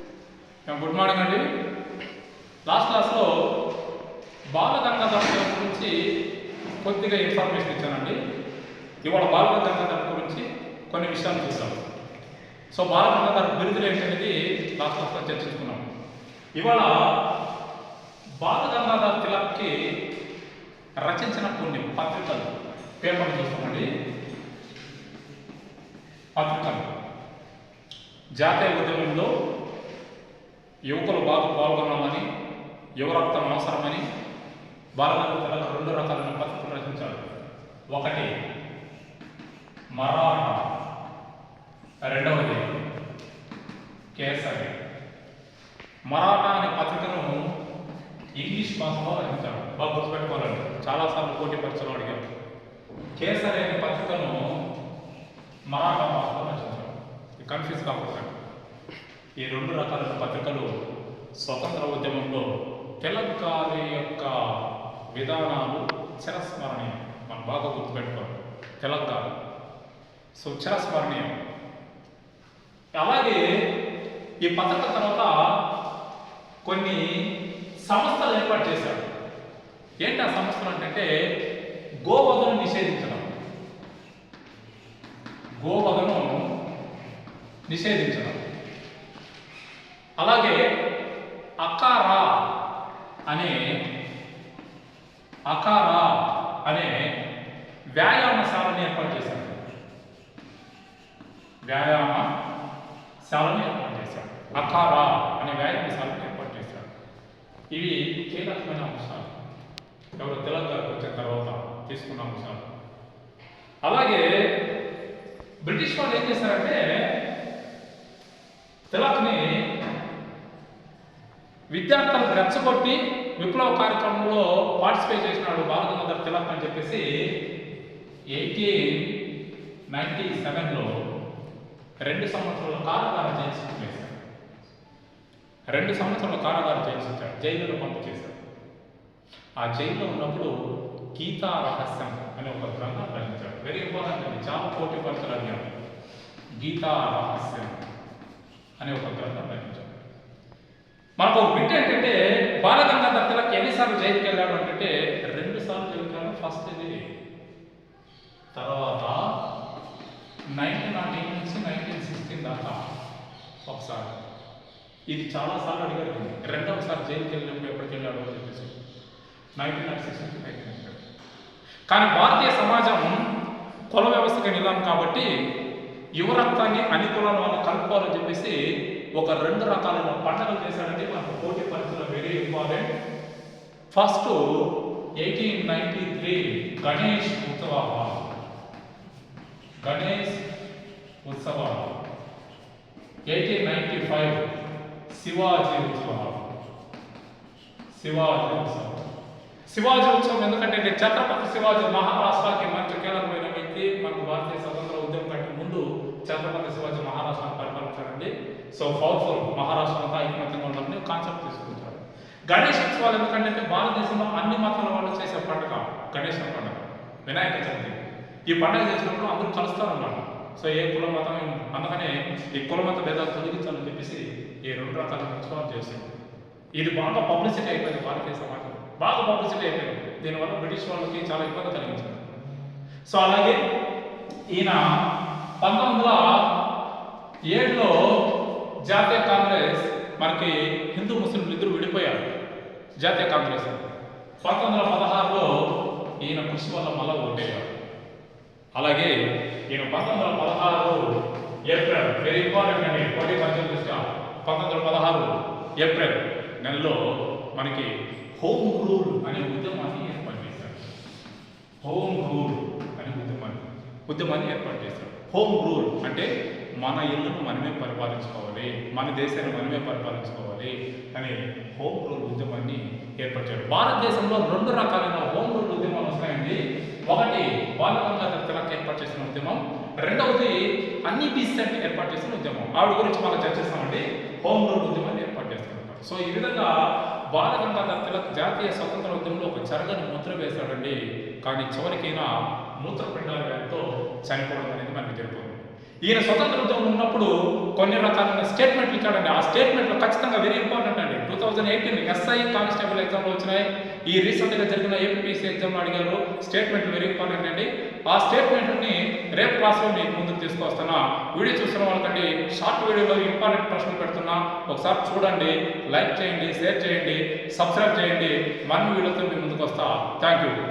Good morning అండి last క్లాస్లో బాల గంగాధర్ తిలక్ గురించి కొద్దిగా ఇన్ఫర్మేషన్ ఇచ్చానండి. ఇవాళ బాల గంగాధర్ గురించి కొన్ని విషయాలు చూద్దాం. సో బాలగంగాధర్ బిరుదులు ఏంటనేది లాస్ట్ క్లాస్లో చర్చించుకున్నాం. ఇవాళ బాలగంగాధర్ తిలక్కి రచించిన కొన్ని పత్రికలు పేపర్లు చూస్తామండి. పత్రికలు. జాతీయ ఉద్యమంలో యువకులు బాగా పాల్గొన్నామని యువరక్తం అవసరమని బాలగంగ తిలక్ రెండు రకాలైన పత్రికలు రచించాడు ఒకటి మరాఠా. రెండవది కేసరి. మరాఠా అనే పత్రికను ఇంగ్లీష్ భాషలో రచించాడు బాగా గుర్తుపెట్టుకోవాలండి. చాలాసార్లు పోటీ పరీక్షలు అడిగారు. కేసరి అనే పత్రికను మరాఠా భాషలో రచించాడు కన్ఫ్యూజ్ కాకుండా ఈ రెండు రకాలైన పత్రికలు స్వతంత్ర ఉద్యమంలో తెలంగాణ యొక్క విధానాలు చిరస్మరణీయం. మనం బాగా గుర్తుపెట్టుకోవాలి. తెలంగాణ. సో చిరస్మరణీయం. అలాగే ఈ పత్రిక తర్వాత కొన్ని సంస్థలు ఏర్పాటు చేశారు. ఏంటి ఆ సంస్థలు అంటే గోవధను నిషేధించడం. గోవధను నిషేధించడం. అలాగే అకారా అనే అకారా అనే వ్యాయామశాలను ఏర్పాటు చేశారు. వ్యాయామశాలను ఏర్పాటు చేశారు. అకారా అనే వ్యాయామశాలను ఏర్పాటు చేశారు. ఇవి కీలకమైన అంశాలు. ఎవరు తెలంగాణకు వచ్చిన తర్వాత తీసుకున్న అంశాలు. అలాగే బ్రిటిష్ వాళ్ళు ఏం చేశారంటే తిలక్ని విద్యార్థులకు రెచ్చగొట్టి విప్లవ కార్యక్రమంలో పార్టిసిపేట్ చేసినాడు బాలగంగాధర్ తిలక్ అని చెప్పేసి ఎయిటీన్ నైన్టీ సెవెన్లో రెండు సంవత్సరాల కారాగార జైలు శిక్ష వేశారు రెండు సంవత్సరాల కారాగార జైలు శిక్ష జైలులో పంపు చేశారు. ఆ జైల్లో ఉన్నప్పుడు గీతా రహస్యం అనే ఒక గ్రంథం రచించాడు వెరీ ఇంపార్టెంట్ అండి. చాలా పోటీ పరీక్షలు అడిగాడు గీతా రహస్యం అనే ఒక గ్రంథం రచించాడు మనకు ఒక బిట్ ఏంటంటే బాలగంగాధర్ తిలక్ వెళ్ళాడు అంటే రెండు సార్లు చెబుతాను ఫస్ట్ ఇది తర్వాత నైన్టీన్ నాట్ ఎయిట్ నుంచి నైన్టీన్ సిక్స్టీన్ దాకా ఒకసారి. ఇది చాలాసార్లు అడిగారు రెండవసారి జైలుకి వెళ్ళినప్పుడు ఎప్పటికి వెళ్ళాడు అని చెప్పేసి. నైన్టీన్ నాట్ సిక్స్ నుంచి నైన్టీన్ కానీ భారతీయ సమాజం కుల వ్యవస్థకి నిలాం కాబట్టి యువరక్తాన్ని అన్ని కులాల వాళ్ళు కలుపుకోవాలని చెప్పేసి ఒక రెండు రకాలైన పండుగలు చేశాడంటే మనకు పోటీ పరీక్షలో very important first eighteen ninety three Ganesh ఉత్సవాలు. గణేష్ ఉత్సవాలు. ఎయిటీన్ నైన్టీ ఫైవ్ శివాజీ ఉత్సవాలు. శివాజీ ఉత్సవం శివాజీ ఉత్సవం ఎందుకంటే నేను ఛత్రపతి శివాజీ మహారాష్ట్రకి మంచి కీలకమైన వ్యక్తి. మనకు భారతీయ స్వతంత్ర ఉద్యమం కంటే ముందు ఛత్రపతి శివాజీ మహారాష్ట్రను పరిపాలించారండి సో పవర్ఫుల్ మహారాష్ట్ర అంతా ఐకమత్యంగా ఉండాలని కాన్సెప్ట్ తీసుకుంది. గణేష్ ఉత్సవాలు ఎందుకంటే భారతదేశంలో అన్ని మతాల వాళ్ళు చేసే పండుగ. గణేష్ పండుగ. వినాయక చవితి. ఈ పండుగ చేసినప్పుడు అందరూ కలుస్తారన్నమాట. సో ఏ కుల మతం అందుకనే ఈ కుల మత భేదాలు తొలగించాలని చెప్పేసి ఈ రెండు రకాల ఉత్సవాలు చేస్తారు ఇది బాగా పబ్లిసిటీ అయిపోయింది భారతీయ సమాజం బాగా పబ్లిసిటీ అయిపోయింది. దీనివల్ల బ్రిటిష్ వాళ్ళకి చాలా ఇబ్బంది కలిగించింది. సో అలాగే ఈయన పంతొమ్మిది వందల ఏడులో జాతీయ కాంగ్రెస్ మనకి హిందూ ముస్లింలు ఇద్దరు విడిపోయారు. జాతీయ కాంగ్రెస్. పంతొమ్మిది వందల పదహారులో ఈయన కృషి వల్ల మళ్ళా ఓటేయారు అలాగే ఈయన పంతొమ్మిది వందల పదహారు ఏప్రిల్ వెరీ ఇంపార్టెంట్ అండి పోటీ పరీక్షల దృష్ట్యా పంతొమ్మిది వందల పదహారు ఏప్రిల్ నెలలో మనకి హోమ్ రూల్ అనే ఉద్యమాన్ని ఏర్పాటు చేశారు. హోమ్ రూల్ అనే ఉద్యమాన్ని ఉద్యమాన్ని ఏర్పాటు చేశారు. హోమ్ రూల్ అంటే మన ఇల్లును మనమే పరిపాలించుకోవాలి మన దేశాన్ని మనమే పరిపాలించుకోవాలి అనే హోమ్ రూల్ ఉద్యమాన్ని ఏర్పాటు భారతదేశంలో రెండు రకాలైన హోమ్ రూల్ ఉద్యమాలు వస్తాయండి ఒకటి బాలగంగాధర్ తిలక్ ఏర్పాటు చేసిన ఉద్యమం రెండవది అన్ని బీసెంట్ ఏర్పాటు చేసిన ఉద్యమం. ఆవిడ గురించి మనం చర్చిస్తామండి. హోమ్ రూల్ ఉద్యమాన్ని ఏర్పాటు చేస్తున్నారు. సో ఈ విధంగా బాలగంగాధర్ తిలక్ జాతీయ స్వతంత్ర ఉద్యమంలో ఒక జరగని ముద్ర వేశాడండి. కానీ చివరికైనా మూత్రపిండాల వ్యాధితో చనిపోవడం అనేది మనకి తెలిపోతుంది ఈయన స్వతంత్రంతో ఉన్నప్పుడు కొన్ని రకాలైన స్టేట్మెంట్లు ఇచ్చాడండి. ఆ స్టేట్మెంట్లు ఖచ్చితంగా వెరీ ఇంపార్టెంట్ అండి. Two thousand eighteen SI constable ఎగ్జామ్లో వచ్చినాయి. ఈ రీసెంట్గా జరిగిన ఏపీపీసీ ఎగ్జామ్లో అడిగారు. స్టేట్మెంట్ వెరీ ఇంపార్టెంట్ అండి. ఆ స్టేట్మెంట్ని రేపు క్లాస్లో మీకు ముందుకు తీసుకొస్తున్నా వీడియో చూస్తున్న వాళ్ళకండి షార్ట్ వీడియోలో ఇంపార్టెంట్ ప్రశ్నలు పెడుతున్నా. ఒకసారి చూడండి లైక్ చేయండి షేర్ చేయండి సబ్స్క్రైబ్ చేయండి. మరిన్ని వీడియోతో మీ ముందుకు వస్తా. Thank you